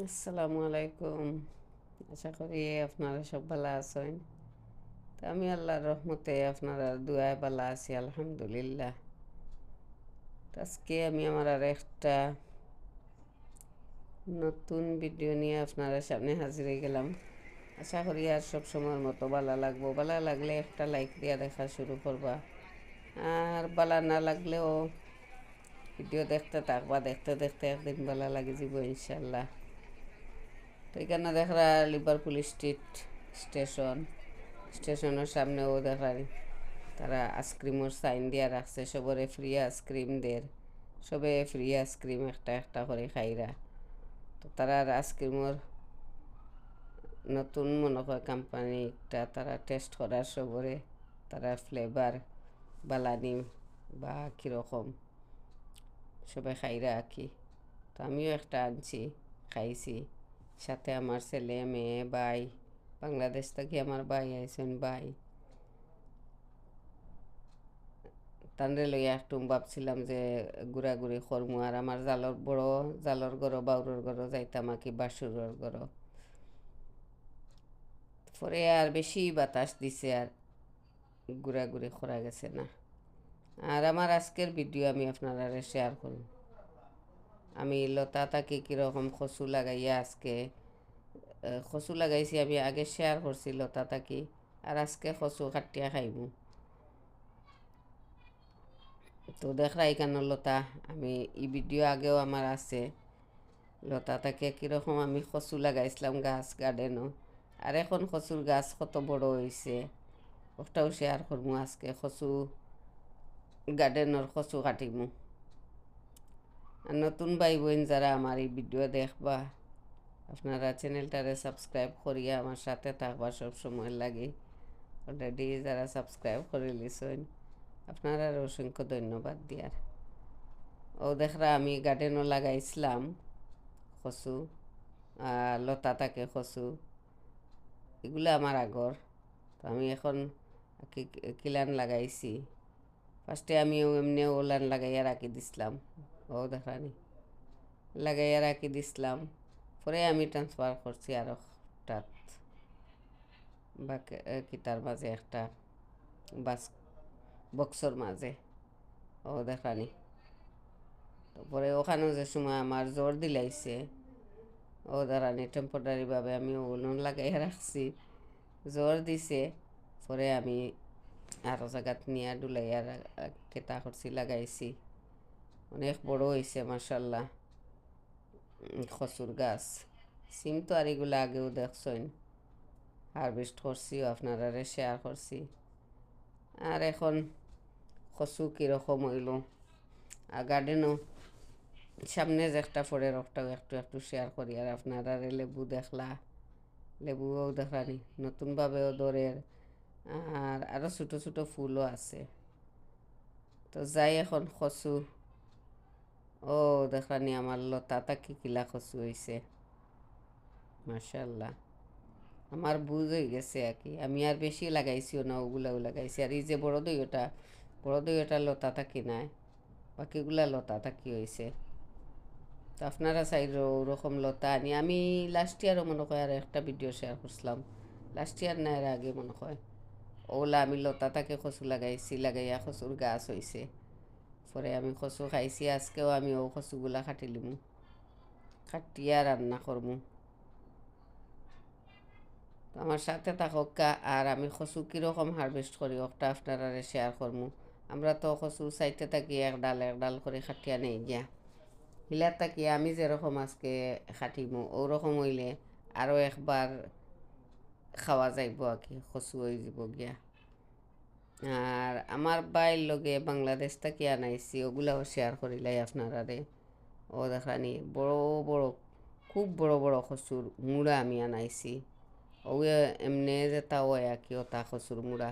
আসসালামু আলাইকুম। আশা করি আপনারা সব ভালো আছেন। তো আমি আল্লাহর রহমতে আপনারা দুয়ায় ভালো আছি, আলহামদুলিল্লাহ। আজকে আমি আমার আর একটা নতুন ভিডিও নিয়ে আপনারা সামনে হাজির হয়ে গেলাম। আশা করি আর সব সময়ের মতো ভালো লাগবো। ভালো লাগলে একটা লাইক দিয়ে দেখা শুরু করবা। আর ভালো না লাগলেও ভিডিও দেখতে থাকবা। দেখতে দেখতে একদিন ভালো লাগে যাব ইনশাল্লাহ। তো এখানে দেখা লিভারপুল স্ট্রিট স্টেশন, স্টেশনের সামনেও দেখা তারা আইসক্রিমের সাইন দিয়া রাখছে, সবরে ফ্রি আইসক্রিম দের, সবে ফ্রি আইসক্রিম একটা একটা করে খাইরা। তো তারা আইসক্রিমের নতুন মনে হয় কোম্পানিটা তারা টেস্ট করার সবরে তারা ফ্লেভার বালানি বা কীরকম সবাই খাইরা আঁকি তো আমিও একটা আনছি, খাইছি। সাথে আমার ছেলে মেয়ে ভাই বাংলাদেশ থেকে আমার ভাই আইসেন ভাই তানরে লইয়া একটু ভাবছিলাম যে ঘুরাঘুরি করমু আর আমার জালর বড় জালর গড় বাউরর গড় যাইতাম আঁকি বাসুরর গড় পরে আর বেশি বাতাস দিছে আর ঘুরাঘুরি করা গেছে না আর আমার আজকের ভিডিও আমি আপনারা শেয়ার করুন আমি লতা তাকে কীরকম খসু লাগাইয়া আজকে খসু লাগাইছি, আমি আগে শেয়ার করছি লতা তাকি, আর আজকে খসু কাটিয়া খাইব। তো দেখরা এখানে লতা, আমি এই ভিডিও আগেও আমার আছে, লতা তাকে কীরকম আমি খসু লাগাইছিলাম গাছ গার্ডেনও আর এখন খসুর গাছ কত বড় হয়েছে ওটাও শেয়ার করব, আজকে খসু গার্ডেনের খসু কাটিমু নতুন ভাই বোন যারা আমার এই ভিডিও দেখবা, আপনারা চ্যানেলটারে সাবস্ক্রাইব করিয়া আমার সাথে থাকবা, সব সময় লাগে। অলরেডি যারা সাবস্ক্রাইব করে লিছেন আপনারা অসংখ্য ধন্যবাদ দিয়ার। ও দেখরা, আমি গার্ডেনও লাগাইছিলাম কচু লতা থাকে কচু। এগুলো আমার আগর। তো আমি এখন কিলান লাগাইছি? ফার্স্টে আমি এমনি ওলান লাগাইয়া রাখি দিছিলাম। ও দেখানি লাগাইয়া রাখি দিছিলাম। পরে আমি ট্রান্সফার করছি আরও তাত বা কিতার মাঝে একটা বাস বক্সর মাঝে। ও দেখানি তারপরে ওখানেও যে সময় আমার জ্বর দিলাইছে, ও দাঁড়ানি টেম্পোরারিভাবে আমি ওগুলো লাগাইয়া রাখছি। জ্বর দিছে, পরে আমি আরও জায়গাত নিয়ে ডুলাইয়া কেতা করছি, লাগাইছি। অনেক বড় হয়েছে মার্শাল্লাহ খসুর গাছ। সিম তো আর এগুলো আগেও দেখছেন হারভেস্ট করছিও আপনারা শেয়ার করছি। আর এখন খসু কীরকম হইল? আর গার্ডেনও সামনে যে একটা পরে রকটাও একটু একটু শেয়ার করি। আর আপনারা লেবু দেখলা? লেবুও দেখানি, নতুনভাবেও দরের আর আরও ছোটো ছোটো ফুলও আছে। তো যাই এখন খসু ও দেখানি আমার লতা তাকি কিলা খসু হয়েছে মার্শাল্লাহ আমার বুঝ হয়ে গেছে আর কি। আমি আর বেশি লাগাইছিও না ওগুলাও লাগাইছি। আর এই যে বড় দইটা বড় দইটা লতা থাকি নাই? বাকিগুলা লতা থাকি হয়েছে তো আপনারা চাই ওরকম লতা আনি। আমি লাস্ট ইয়ারও মনে হয় আর একটা ভিডিও শেয়ার করছিলাম। লাস্ট ইয়ার না, এর আগে মনে হয় ওলা আমি লতা তাকে কচু লাগাইছি, লাগাইয়া কচুর গাছ হয়েছে পরে আমি কচু খাইছি, আজকেও আমি ও কচুগুলা কাটিলিমু কাটিয়া রান্না করমু। আমার সাথে থাকা আর আমি কচু কীরকম হারভেস্ট করি ওটা আপনারা শেয়ার করমু। আমরা তো কচু চাইতে থাকি এক ডাল এক ডাল করে খাটিয়া নেই গিয়া হিলার থাকি আমি যেরকম আজকে খাটিমু ওরকম হইলে আরও একবার খাওয়া যাইব আর কি, কচু হয়ে যাব গিয়া। আর আমার বাইর লগে বাংলাদেশ থেকে আনাইছি ওগুলাও শেয়ার করিলাই আপনারা রে ও দেখানি, বড় বড়, খুব বড় বড় কচুর মুড়া আমি আনাইছি। ও এমনি যে তাও আর কি ওটা কচুর মুড়া।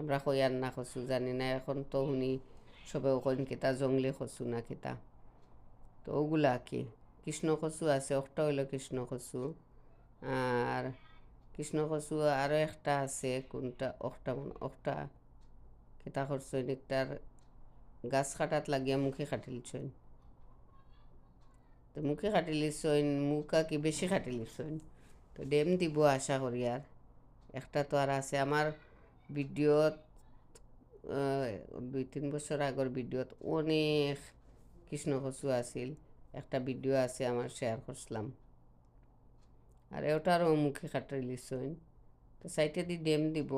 আমরা কইয়ার না কচু জানি না, এখন তো শুনি সবে ওখান কিতা জংলি কচু না কিতা তো। ওগুলা কি, কৃষ্ণ কচু আছে, একটা হইল কৃষ্ণ কচু আর কৃষ্ণ কচু আরও একটা আছে, কোনটা অকটা অকটা কিতা করছেন একটার গাছ কাটাত লাগিয়া মুখে কাটিলছেন তো মুখে কাটি লিছইন মুখা কি বেশি কাটি লিছইন তো ডেম দিব আশা করি আর। একটা তো আর আছে, আমার ভিডিওত দুই তিন বছর আগর ভিডিওত অনেক কৃষ্ণ কচু আছিল, একটা ভিডিও আছে আমার শেয়ার করছিলাম আর ওটারও মুখে কাটি লিছইন তো সাইটে দি ডেম দিব।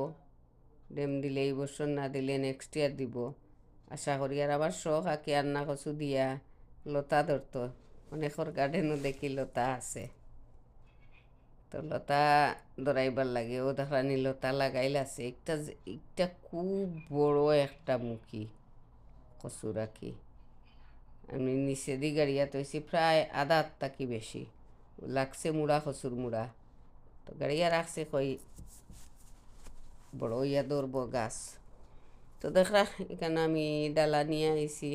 ডেম দিলে এই বছর না দিলে নেক্সট ইয়ার দিব। আশা করি আর আবার শখ আঁকি আন্না কচু দিয়া লতা ধরতো। অনেকর গার্ডেনও দেখি লতা আছে। তো লতা ধরাইবার লাগে। ও দেখানি লতা লাগাইল আছে। একটা একটা খুব বড় একটা মুখি কচু রাখি আমি নিচে দি গাড়িয়া তৈছি প্রায় আধা আটটা কি বেশি লাগছে মুড়া কচুর মুড়া তো গাড়িয়া রাখছে কই বড় ইয়া ধরবো গাছ। তো দেখরা, এখানে আমি ডালা নিয়ে আইছি।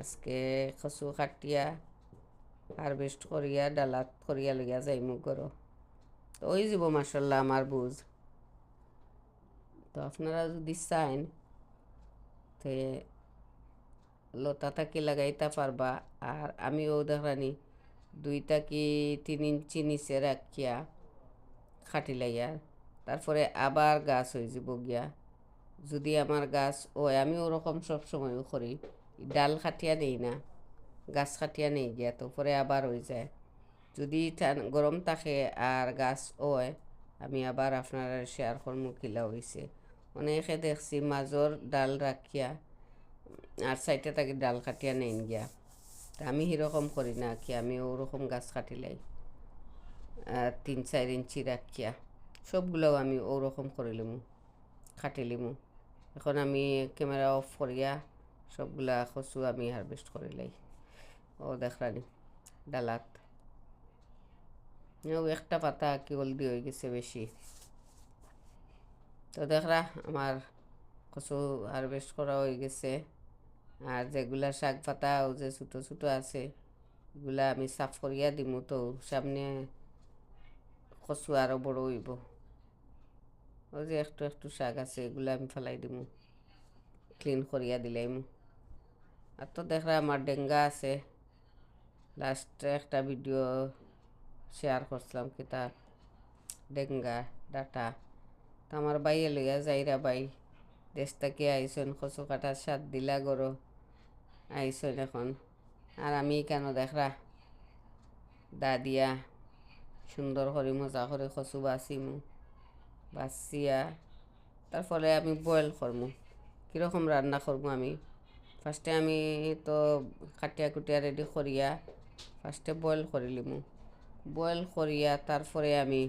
আজকে কচু কাটিয়া হারভেস্ট করিয়া ডালাত করিয়া লইয়া যাই মুখ করো তো ওই যাব মাসাল্লাহ আমার বুঝ। তো আপনারা যদি চাইন, তে লতা থাকি লাগাইতে পারবা। আর আমিও দেখানি দুইটা কি তিন ইঞ্চি নিচে রাখিয়া, খাটি লাইয়ার তারপরে আবার গাছ হয়ে যাব গিয়া। যদি আমার গাছ ওই আমি ওরকম সবসময় করি। ডাল খাটিয়া নেই না, গাছ খাটিয়া নেই গিয়া তো পরে আবার হয়ে যায়। যদি গরম থাকে আর গাছ ওয় আমি আবার আপনার শেয়ার করমু কিলা হয়েছে অনেকে দেখছি মাজর ডাল রাখিয়া, আর সাইডে তাকে ডাল কাটিয়া নেন গিয়া। তা আমি সেরকম করি না কি, আমি ওরকম গাছ কাটিলাই তিন চার ইঞ্চি রাখিয়া। সবগুলোও আমি ওরকম করে লিমু কাটি লিমু। এখন আমি ক্যামেরা অফ করিয়া সবগুলা কচু আমি হারভেস্ট করিলাই ও দেখলানি ডালাত। একটা পাতা কি হলদি হয়ে গেছে বেশি। তো দেখরা আমার কচু হারভেস্ট করা হয়ে গেছে। আর যেগুলা শাক পাতা যে ছোটো ছোটো আছে, এগুলা আমি সাফ করিয়া দিমু। তো সামনে কচু আরও বড় হইব। ও যে একটু একটু শাক আছে, এগুলা আমি ফেলাই দিমু। ক্লিন করিয়া দিলাইমু। আর তো দেখরা আমার ডেঙ্গা আছে। লাস্টে একটা ভিডিও শেয়ার করছিলাম কি তা ডেঙ্গা ডাটা। তো আমার বাইয়ে লইয়া যাইরা বাই দেশ থেকে আইসন কচু কাটার সাত দিলা গরো। আইসন এখন। আর আমি কেন দেখরা? দা দিয়া সুন্দর করে মজা করে কচু বাছিমু। বাছিয়া তারপরে আমি বয়েল করমু। কীরকম রান্না করব আমি? ফার্স্টে আমি তো কাটিয়া কুটিয়া রেডি করিয়া ফার্স্টে বয়েল করে লিমু। বয়েল করিয়া তারপরে আমি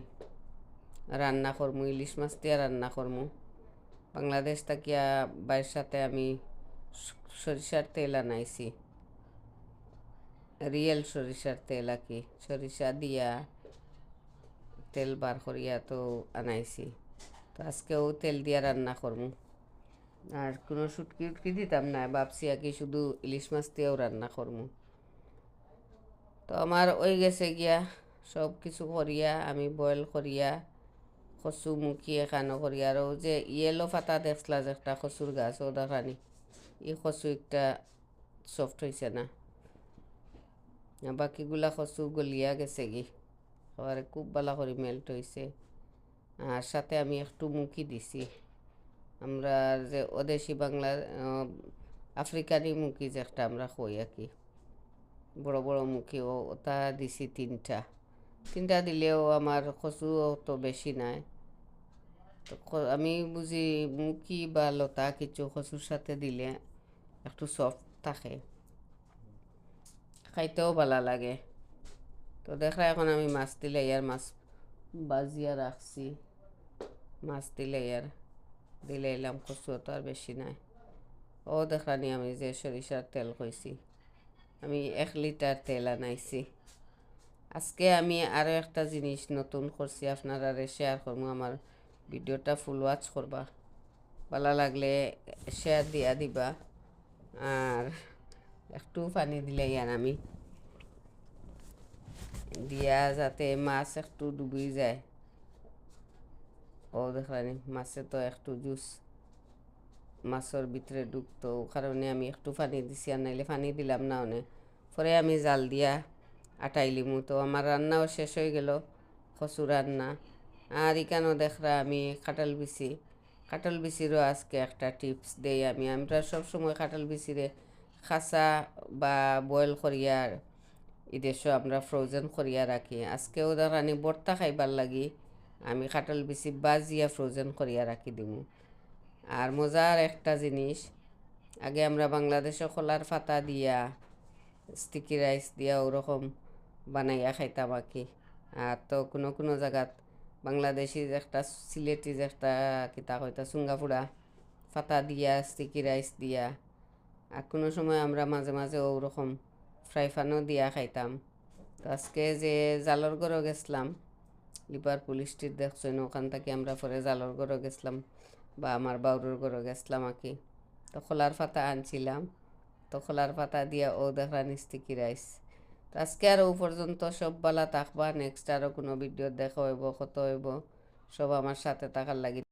রান্না করমু, ইলিশ মাছ দিয়া রান্না করমু। বাংলাদেশ থাকিয়া বাইর সাথে আমি সরিষার তেল আনাইছি। রিয়েল সরিষার তেল আর কি সরিষা দিয়া তেল বার করিয়া তো আনাইছি। তো আজকেও তেল দিয়া রান্না করমু। আর কোনো শুটকি উটকি দিতাম না, ভাবছি কি শুধু ইলিশ মাছ দিয়েও রান্না করমু। তো আমার ওই গেছে গিয়া, সব কিছু করিয়া, আমি বয়েল করিয়া, কচু মুখিয়ে কানো করি আর যে ইয়েলো পাতা দেখলা যে একটা কচুর গাছ ও দেখানি এই কচু একটা সফট হয়েছে না। বাকিগুলা কচু গলিয়া গেছে কি আবার খুব ভালো করে মেল্ট হয়েছে আর সাথে আমি একটু মুখি দিছি। আমরা যে ওদেশি বাংলা আহ, আফ্রিকানি মুখি যে একটা আমরা কই আর কি। বড় বড় মুখি ও ওটা দিছি তিনটা। তিনটা দিলেও আমার কচু তো বেশি নাই। আমি বুঝি মুখি বা লতা কিছু কচুর সাথে দিলে একটু সফট থাকে। খাইতেও ভালো লাগে। তো দেখা এখন আমি মাছ দিলে ইয়ার মাছ বাজিয়া রাখছি মাছ দিলে ইয়ার দিলে কচু তো আর বেশি নাই ও দেখানি আমি যে সরিষার তেল কইছি আমি এক লিটার তেল আনাইছি আজকে আমি আরও একটা জিনিস নতুন করছি আপনারা শেয়ার করবো আমার ভিডিওটা ফুল ওয়াচ করবা ভালো লাগলে শেয়ার দিয়া দিবা আর একটু পানি দিলে ইয়ার আমি দিয়া যাতে মাছ একটু ডুবি যায় ও দেখলানি মাছে তো একটু জুস মাছের ভিতরে ও কারণে আমি একটু পানি দিছি আর নাইলে পানি দিলাম না অনেক পরে আমি জাল দিয়া আটাই লিমু তো আমার রান্নাও শেষ হয়ে গেল কচু রান্না আর এখানেও দেখরা আমি কাঁঠাল বিচি কাঁঠাল বিচিরও আজকে একটা টিপস দেই আমি আমরা সবসময় কাঁঠাল বিচিরে খাসা বা বয়েল করিয়ার ইদেশও আমরা ফ্রোজেন করিয়া রাখি। আজকেও ধরানি বর্তা খাইবার লাগি, আমি কাঁঠাল বিচি বাজিয়া ফ্রোজেন করিয়া রাখি দিমু। আর মজার একটা জিনিস, আগে আমরা বাংলাদেশে খোলার ফাতা দিয়া স্টিকি রাইস দিয়া ওরকম বানাইয়া খাইতাম আর কি। আর তো কোনো কোনো জায়গাত বাংলাদেশি একটা সিলেটি একটা কিতা কইতা চুঙ্গাপুরা ফাতা দিয়া স্টিকি রাইস দিয়া। আর কোনো সময় আমরা মাঝে মাঝে ওরকম ফ্রাই ফানও দিয়া খাইতাম। তো আজকে যে জালর গড়ও গেছিলাম লিভারপুল স্ট্রিট দেখছেন ওখান থেকে আমরা পরে জালর গড়ও গেছিলাম বা আমার বাউরুর গড়ও গেছিলাম আর তো খোলার পাতা আনছিলাম, তো খোলার পাতা দিয়া ও দেখলাম স্টিকি রাইস তো আজকে আরও পর্যন্ত সব বেলা থাকবা নেক্সট আরও কোনো ভিডিও দেখা হইব কত হইব সব আমার সাথে থাকার লাগি